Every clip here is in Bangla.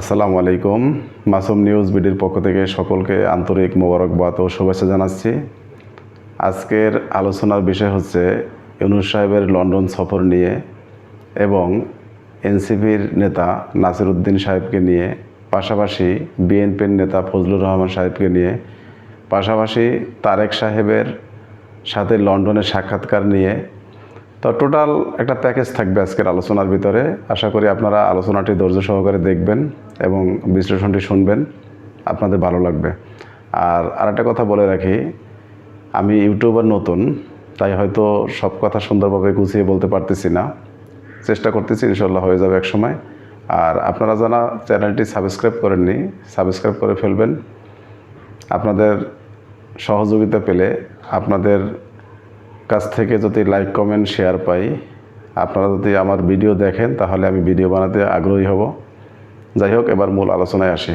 আসসালামু আলাইকুম। মাসুম নিউজ বিডির পক্ষ থেকে সকলকে আন্তরিক মোবারকবাদ ও শুভেচ্ছা জানাচ্ছি। আজকের আলোচনার বিষয় হচ্ছে ইউনুস সাহেবের লন্ডন সফর নিয়ে এবং এনসিপির নেতা নাসির উদ্দিন সাহেবকে নিয়ে, পাশাপাশি বিএনপির নেতা ফজলুর রহমান সাহেবকে নিয়ে, পাশাপাশি তারেক সাহেবের সাথে লন্ডনের সাক্ষাৎকার নিয়ে তো টোটাল একটা প্যাকেজ থাকবে আজকের আলোচনার ভিতরে। আশা করি আপনারা আলোচনাটি ধৈর্য সহকারে দেখবেন এবং বিশ্লেষণটি শুনবেন। আপনাদের ভালো লাগবে। আর আরেকটা কথা বলে রাখি, আমি ইউটিউবার নতুন, তাই হয়তো সব কথা সুন্দরভাবে গুছিয়ে বলতে পারতেছি না। চেষ্টা করতেছি ইনশাল্লাহ হয়ে যাবে এক সময় আর আপনারা যারা চ্যানেলটি সাবস্ক্রাইব করেননি, সাবস্ক্রাইব করে ফেলবেন। আপনাদের সহযোগিতা পেলে আপনাদের কাছ থেকে যদি লাইক কমেন্ট শেয়ার পাই, আপনারা যদি আমার ভিডিও দেখেন, তাহলে আমি ভিডিও বানাতে আগ্রহী হব। যাই হোক, এবার মূল আলোচনায় আসি।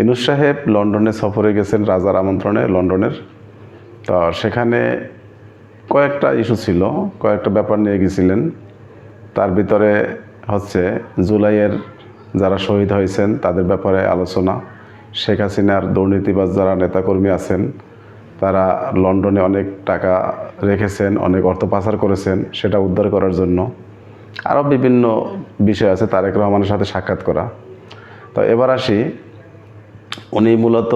ইনুস সাহেব লন্ডনে সফরে গেছেন রাজার আমন্ত্রণে, লন্ডনের। তো সেখানে কয়েকটা ইস্যু ছিল, কয়েকটা ব্যাপার নিয়ে গেছিলেন। তার ভিতরে হচ্ছে জুলাইয়ের যারা শহীদ হয়েছেন, তাদের ব্যাপারে আলোচনা। শেখ হাসিনার দুর্নীতিবাজ যারা নেতাকর্মী আছেন তারা লন্ডনে অনেক টাকা রেখেছেন, অনেক অর্থ পাচার করেছেন, সেটা উদ্ধার করার জন্য। আরও বিভিন্ন বিষয় আছে, তারেক রহমানের সাথে সাক্ষাৎ করা। তো এবার আসি, উনি মূলত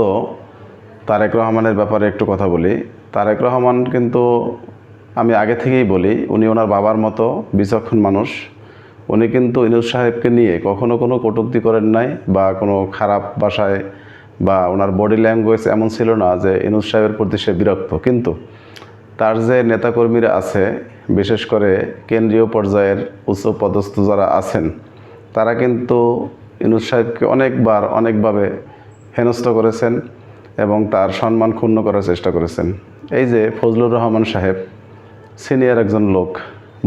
তারেক রহমানের ব্যাপারে একটু কথা বলি। তারেক রহমান কিন্তু আমি আগে থেকেই বলি, উনি ওনার বাবার মতো বিচক্ষণ মানুষ। উনি কিন্তু ইনুজ সাহেবকে নিয়ে কখনো কোনো কটূক্তি করেন নাই বা কোনো খারাপ ভাষায় বা ওনার বডি ল্যাঙ্গুয়েজ এমন ছিল না যে ইনুজ সাহেবের প্রতি সে বিরক্ত। কিন্তু তার যে নেতাকর্মীরা আছে, বিশেষ করে কেন্দ্রীয় পর্যায়ের উচ্চ পদস্থ যারা আছেন, তারা কিন্তু ইনুজ সাহেবকে অনেকবার, অনেকভাবে হেনস্থ করেছেন এবং তার সম্মান ক্ষুণ্ণ করার চেষ্টা করেছেন। এই যে ফজলুর রহমান সাহেব সিনিয়র একজন লোক,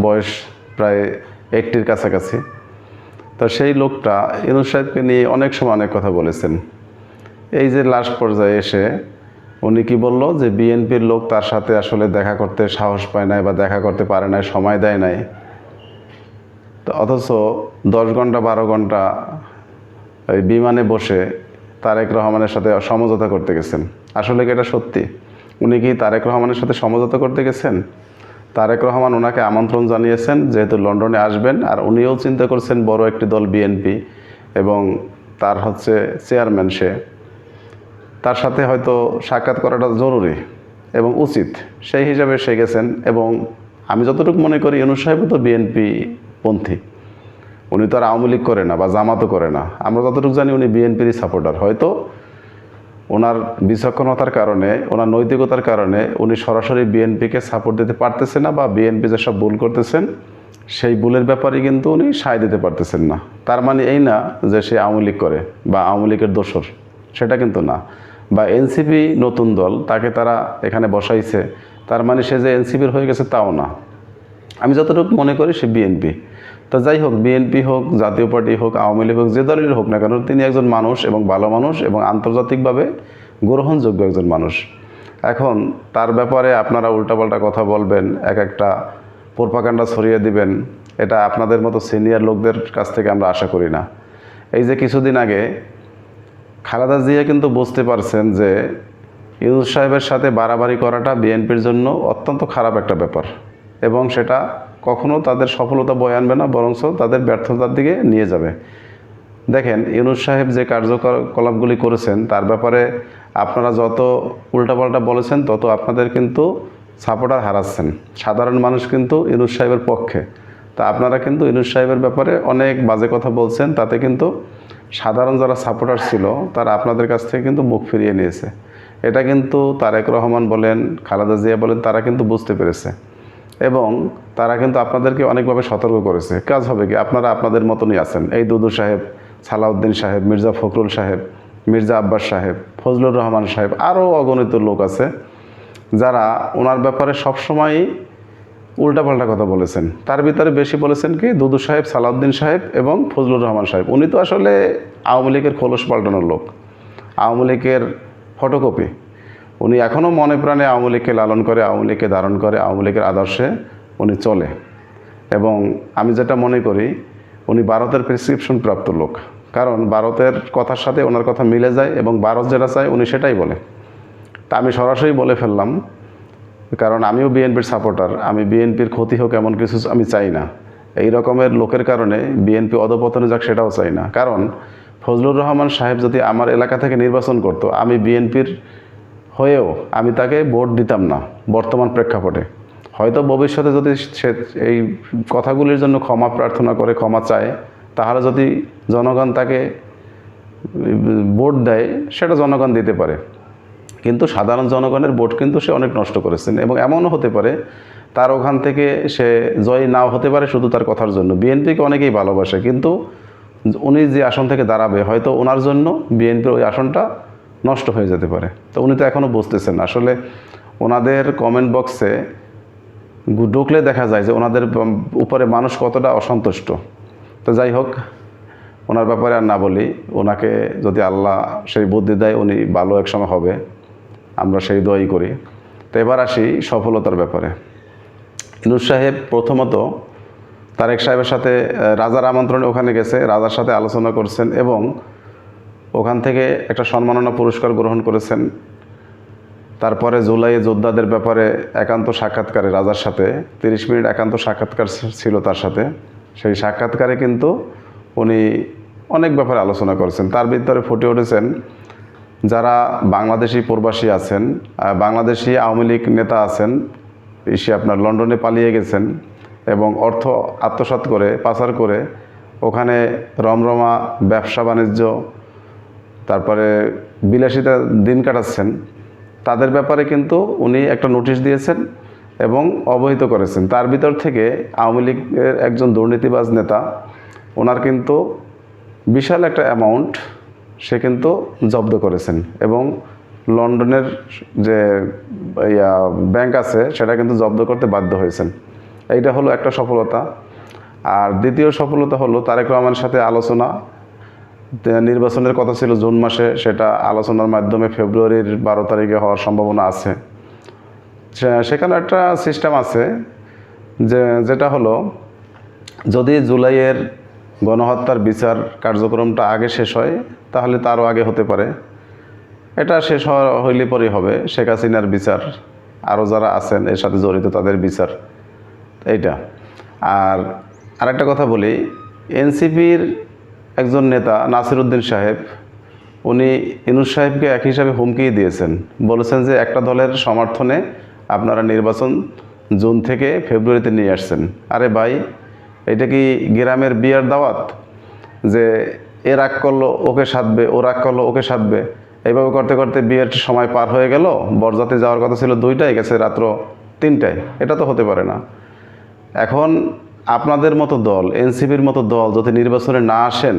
বয়স প্রায় এইটটির কাছাকাছি, তো সেই লোকটা ইনুজ সাহেবকে নিয়ে অনেক সময় অনেক কথা বলেছেন। এই যে লাস্ট পর্যায়ে এসে উনি কি বলল যে বিএনপির লোক তার সাথে আসলে দেখা করতে সাহস পায় নাই বা দেখা করতে পারে নাই, সময় দেয় নাই। তো অথচ দশ ঘণ্টা, বারো ঘণ্টা ওই বিমানে বসে তারেক রহমানের সাথে সমঝোতা করতে গেছেন। আসলে কি এটা সত্যি? উনি কি তারেক রহমানের সাথে সমঝোতা করতে গেছেন? তারেক রহমান ওনাকে আমন্ত্রণ জানিয়েছেন, যেহেতু লন্ডনে আসবেন, আর উনিও চিন্তা করছেন বড় একটি দল বিএনপি এবং তার হচ্ছে চেয়ারম্যান সে। তার সাথে হয়তো সাক্ষাৎ করাটা জরুরি এবং উচিত। সেই হিসাবে সে গেছেন এবং আমি যতটুকু মনে করি ইউনুস সাহেব তো বিএনপি পন্থী। উনি তো আর আওয়ামী লীগ করে না বা জামাতও করে না। আমরা যতটুকু জানি উনি বিএনপিরই সাপোর্টার। হয়তো ওনার বিচক্ষণতার কারণে, ওনার নৈতিকতার কারণে উনি সরাসরি বিএনপিকে সাপোর্ট দিতে পারতেছেন না বা বিএনপি যেসব ভুল করতেছেন, সেই ভুলের ব্যাপারে কিন্তু উনি সায় দিতে পারতেছেন না। তার মানে এই না যে সে আওয়ামী লীগ করে বা আওয়ামী লীগের দোসর সেটা কিন্তু না। বা এনসিপি নতুন দল, তাকে তারা এখানে বসাইছে, তার মানে সে যে এনসিপির হয়ে গেছে তাও না। আমি যতটুকু মনে করি সে বিএনপি। তো যাই হোক, বিএনপি হোক, জাতীয় পার্টি হোক, আওয়ামী লীগ হোক, যে দলের হোক না কেন, তিনি একজন মানুষ এবং ভালো মানুষ এবং আন্তর্জাতিকভাবে গ্রহণযোগ্য একজন মানুষ। এখন তার ব্যাপারে আপনারা উল্টাপাল্টা কথা বলবেন, এক একটা পোরপাকাণ্ডা ছড়িয়ে দিবেন, এটা আপনাদের মতো সিনিয়র লোকদের কাছ থেকে আমরা আশা করি না। এই যে কিছুদিন আগে খালেদা জিয়া কিন্তু বুঝতে পারছেন যে ইউনুস সাহেবের সাথে বাড়াবাড়ি করাটা বিএনপির জন্য অত্যন্ত খারাপ একটা ব্যাপার। এবং সেটা কখনো তাদের সফলতা বয়ে আনবে না, বরঞ্চ তাদের ব্যর্থতার দিকে নিয়ে যাবে। দেখেন, ইউনুস সাহেব যে কার্যকলাপগুলি করেছেন, তার ব্যাপারে আপনারা যত উল্টাপাল্টা বলেছেন, তত আপনাদের কিন্তু সাপোর্টার হারাচ্ছেন। সাধারণ মানুষ কিন্তু ইউনুস সাহেবের পক্ষে। তা আপনারা কিন্তু ইউনুস সাহেবের ব্যাপারে অনেক বাজে কথা বলছেন, তাতে কিন্তু সাধারণ যারা সাপোর্টার ছিল, তারা আপনাদের কাছ থেকে কিন্তু মুখ ফিরিয়ে নিয়েছে। এটা কিন্তু তারেক রহমান বলেন, খালেদা জিয়া বলেন, তারা কিন্তু বুঝতে পেরেছে। এবং তারা কিন্তু আপনাদেরকে অনেকভাবে সতর্ক করেছে। কাজ হবে কি, আপনারা আপনাদের মতনই আছেন। এই দুদু সাহেব, সালাউদ্দিন সাহেব, মির্জা ফখরুল সাহেব, মির্জা আব্বাস সাহেব, ফজলুর রহমান সাহেব, আরও অগণিত লোক আছে, যারা ওনার ব্যাপারে সবসময়ই উল্টাপাল্টা কথা বলেছেন। তার ভিতরে বেশি বলেছেন কি, দুদু সাহেব, সালাউদ্দিন সাহেব এবং ফজলুর রহমান সাহেব। উনি তো আসলে আওয়ামী লীগের খোলস পাল্টানোর লোক, আওয়ামী লীগের ফটোকপি উনি এখনও মনে প্রাণে আওয়ামী লীগকে লালন করে, আওয়ামী লীগকে ধারণ করে, আওয়ামী লীগের আদর্শে উনি চলে। এবং আমি যেটা মনে করি, উনি ভারতের প্রেসক্রিপশন প্রাপ্ত লোক। কারণ ভারতের কথার সাথে ওনার কথা মিলে যায় এবং ভারত যেটা চায় উনি সেটাই বলে। তা আমি সরাসরি বলে ফেললাম কারণ আমিও বিএনপির সাপোর্টার, আমি বিএনপির ক্ষতি হোক এমন কিছু আমি চাই না। এই রকমের লোকের কারণে বিএনপি অধপতনে যাক সেটাও চাই না। কারণ ফজলুর রহমান সাহেব যদি আমার এলাকা থেকে নির্বাচন করতো, আমি বিএনপির হয়েও আমি তাকে ভোট দিতাম না বর্তমান প্রেক্ষাপটে। হয়তো ভবিষ্যতে যদি সে এই কথাগুলির জন্য ক্ষমা প্রার্থনা করে, ক্ষমা চায়, তাহলে যদি জনগণ তাকে ভোট দেয়, সেটা জনগণ দিতে পারে। কিন্তু সাধারণ জনগণের ভোট কিন্তু সে অনেক নষ্ট করেছেন এবং এমনও হতে পারে তার ওখান থেকে সে জয় নাও হতে পারে শুধু তার কথার জন্য। বিএনপিকে অনেকেই ভালোবাসে, কিন্তু উনি যে আসন থেকে দাঁড়াবে, হয়তো ওনার জন্য বিএনপির ওই আসনটা নষ্ট হয়ে যেতে পারে। তো উনি তো এখনও বুঝতেছেন। আসলে ওনাদের কমেন্ট বক্সে ঢুকলে দেখা যায় যে ওনাদের উপরে মানুষ কতটা অসন্তুষ্ট। তো যাই হোক, ওনার ব্যাপারে আর না বলি। ওনাকে যদি আল্লাহ সেই বুদ্ধি দেয়, উনি ভালো এক সময় হবে। আমরা সেই দোয়াই করি। তো এবার আসি সফলতার ব্যাপারে। ইনুস সাহেব প্রথমত তারেক সাহেবের সাথে রাজার আমন্ত্রণে ওখানে গেছে, রাজার সাথে আলোচনা করছেন এবং ওখান থেকে একটা সম্মাননা পুরস্কার গ্রহণ করেছেন। তারপরে জুলাইয়ে যোদ্ধাদের ব্যাপারে একান্ত সাক্ষাৎকারে রাজার সাথে, তিরিশ মিনিট একান্ত সাক্ষাৎকার ছিল তার সাথে। সেই সাক্ষাৎকারে কিন্তু উনি অনেক ব্যাপারে আলোচনা করেছেন। তার ভিতরে ফুটে উঠেছেন যারা বাংলাদেশি প্রবাসী আছেন বাংলাদেশি আওয়ামী লীগ নেতা আছেন, এসে আপনার লন্ডনে পালিয়ে গেছেন এবং অর্থ আত্মসাৎ করে, পাচার করে ওখানে রমরমা ব্যবসা বাণিজ্য, তারপরে বিলাসিতা দিন কাটাচ্ছেন, তাদের ব্যাপারে কিন্তু উনি একটা নোটিশ দিয়েছেন এবং অবহিত করেছেন। তার ভিতর থেকে আওয়ামী লীগের একজন দুর্নীতিবাজ নেতা, ওনার কিন্তু বিশাল একটা অ্যামাউন্ট সে কিন্তু জব্দ করেছেন। এবং লন্ডনের যে ব্যাংক আছে, সেটা কিন্তু জব্দ করতে বাধ্য হয়েছেন। এইটা হলো একটা সফলতা। আর দ্বিতীয় সফলতা হলো তারেক রহমানের সাথে আলোচনা। নির্বাচনের কথা ছিল জুন মাসে, সেটা আলোচনার মাধ্যমে ফেব্রুয়ারির বারো তারিখে হওয়ার সম্ভাবনা আছে। সেখানে একটা সিস্টেম আছে, যে, যেটা হলো, যদি জুলাইয়ের গণহত্যার বিচার কার্যক্রমটা আগে শেষ হয়, তাহলে তারও আগে হতে পারে। এটা শেষ হইলে পরেই হবে। শেখ হাসিনার বিচার, আরও যারা আছেন, এর সাথে জড়িত তাদের বিচার। এইটা। আর আরেকটা কথা বলি, এনসিপির একজন নেতা নাসির উদ্দিন সাহেব, উনি ইনুস সাহেবকে এক হিসাবে হুমকি দিয়েছেন। বলেছেন যে একটা দলের সমর্থনে আপনারা নির্বাচন জুন থেকে ফেব্রুয়ারিতে নিয়ে আসছেন। আরে ভাই এটা কি গ্রামের বিয়ার দাওয়াত? যে এ রাগ করল, ওকে সাধবে, ও রাগ করল, ওকে সাধবে। এইভাবে করতে করতে বিয়ের সময় পার হয়ে গেল। বরযাত্রী যাওয়ার কথা ছিল দুইটায়, গেছে রাত্র তিনটায়। এটা তো হতে পারে না। এখন আপনাদের মতো দল, এনসিপির মতো দল যদি নির্বাচনে না আসেন,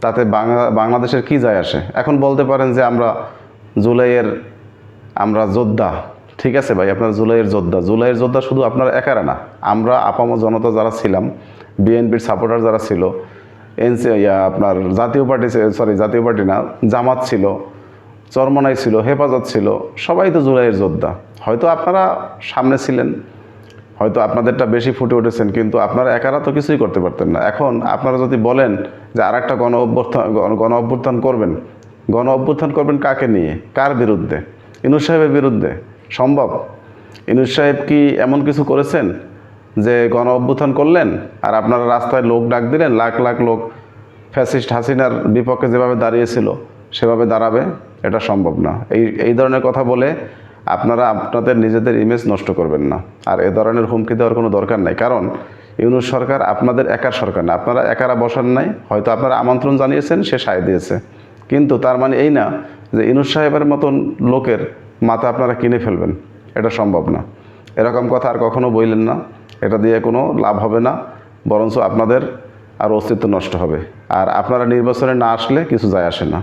তাতে বাংলা, বাংলাদেশের কি যায় আসে? এখন বলতে পারেন যে আমরা জুলাইয়ের, আমরা যোদ্ধা। ঠিক আছে ভাই, আপনার জুলাইয়ের যোদ্ধা। জুলাইয়ের যোদ্ধা শুধু আপনার একারা না। আমরা আপাম জনতা যারা ছিলাম বিএনপির সাপোর্টার যারা ছিল, এনসি আপনার জাতীয় পার্টি সরি জাতীয় পার্টি না, জামাত ছিল, চরমনাই ছিল, হেফাজত ছিল, সবাই তো জুলাইয়ের যোদ্ধা। হয়তো আপনারা সামনে ছিলেন, হয়তো আপনাদেরটা বেশি ফুটে উঠেছেন, কিন্তু আপনারা একারা তো কিছুই করতে পারতেন না। এখন আপনারা যদি বলেন যে আর একটা গণ অভ্যর্থান, গণ অভ্যুত্থান করবেন, গণ অভ্যুত্থান করবেন কাকে নিয়ে? কার বিরুদ্ধে? ইনুস সাহেবের বিরুদ্ধে? সম্ভব? ইনুস সাহেব কি এমন কিছু করেছেন? যে গণ অভ্যুত্থান করলেন আর আপনারা রাস্তায় লোক ডাক দিলেন, লাখ লাখ লোক ফ্যাসিস্ট হাসিনার বিপক্ষে যেভাবে দাঁড়িয়েছিল, সেভাবে দাঁড়াবে, এটা সম্ভব না। এই এই ধরনের কথা বলে আপনারা আপনাদের নিজেদের ইমেজ নষ্ট করবেন না। আর এ ধরনের হুমকি দেওয়ার কোনো দরকার নাই। কারণ ইউনুস সরকার আপনাদের একার সরকার না। আপনারা একারা বসান নাই। হয়তো আপনারা আমন্ত্রণ জানিয়েছেন, সে সায় দিয়েছে। কিন্তু তার মানে এই না যে ইনুস সাহেবের মতন লোকের মাথা আপনারা কিনে ফেলবেন। এটা সম্ভব না। এরকম কথা আর কখনো বললেন না। এটা দিয়ে কোনো লাভ হবে না, বরঞ্চ আপনাদের আর অস্তিত্ব নষ্ট হবে। আর আপনারা নির্বাচনে না আসলে কিছু যায় আসে না।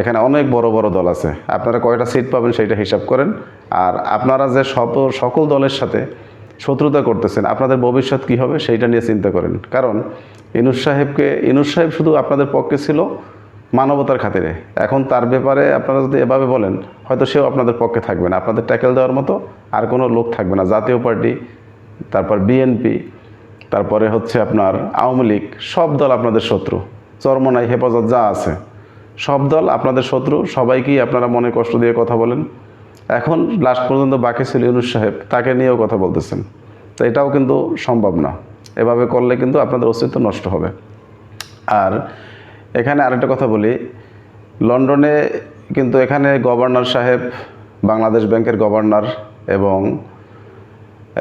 এখানে অনেক বড় বড় দল আছে। আপনারা কয়টা সিট পাবেন সেইটা হিসাব করেন। আর আপনারা যে সব সকল দলের সাথে শত্রুতা করতেছেন, আপনাদের ভবিষ্যৎ কী হবে সেইটা নিয়ে চিন্তা করেন। কারণ ইনুস সাহেবকে, ইনুস সাহেব শুধু আপনাদের পক্ষে ছিল মানবতার খাতিরে। এখন তার ব্যাপারে আপনারা যদি এভাবে বলেন, হয়তো সেও আপনাদের পক্ষে থাকবে না। আপনাদের ট্যাকেল দেওয়ার মতো আর কোনো লোক থাকবে না। জাতীয় পার্টি তারপর বিএনপি তারপরে হচ্ছে আপনার আওয়ামী লীগ, সব দল আপনাদের শত্রু। চরমনাই, হেফাজত যা আছে, সব দল আপনাদের শত্রু। সবাইকেই আপনারা মনে কষ্ট দিয়ে কথা বলেন। এখন লাস্ট পর্যন্ত বাকি ছিল ইউনুস সাহেব, তাকে নিয়েও কথা বলতেছেন। তো এটাও কিন্তু সম্ভব না। এভাবে করলে কিন্তু আপনাদের অস্তিত্ব নষ্ট হবে। আর এখানে আরেকটা কথা বলি, লন্ডনে কিন্তু এখানে গভর্নর সাহেব, বাংলাদেশ ব্যাংকের গভর্নর এবং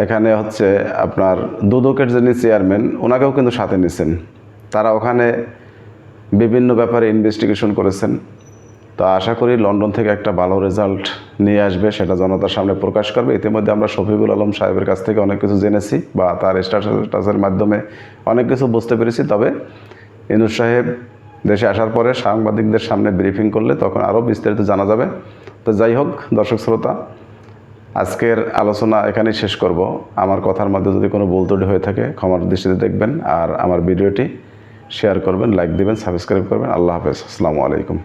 এখানে হচ্ছে আপনার দুদকের যিনি চেয়ারম্যান ওনাকেও কিন্তু সাথে নিছেন। তারা ওখানে বিভিন্ন ব্যাপারে ইনভেস্টিগেশন করেছেন। তো আশা করি লন্ডন থেকে একটা ভালো রেজাল্ট নিয়ে আসবে, সেটা জনতার সামনে প্রকাশ করবে। ইতিমধ্যে আমরা শফিকুল আলম সাহেবের কাছ থেকে অনেক কিছু জেনেছি বা তার স্ট্যাটাসের মাধ্যমে অনেক কিছু বুঝতে পেরেছি। তবে ইনুস সাহেব দেশে আসার পরে সাংবাদিকদের সামনে ব্রিফিং করলে তখন আরও বিস্তারিত জানা যাবে। তো যাই হোক, দর্শক শ্রোতা আজকের আলোচনা এখানেই শেষ করব। আমার কথার মধ্যে যদি কোনো ভুল ত্রুটি হয়ে থাকে, ক্ষমার দৃষ্টিতে দেখবেন আর আমার ভিডিওটি শেয়ার করবেন, লাইক দিবেন, সাবস্ক্রাইব করবেন। আল্লাহ হাফেজ। আসসালামু আলাইকুম।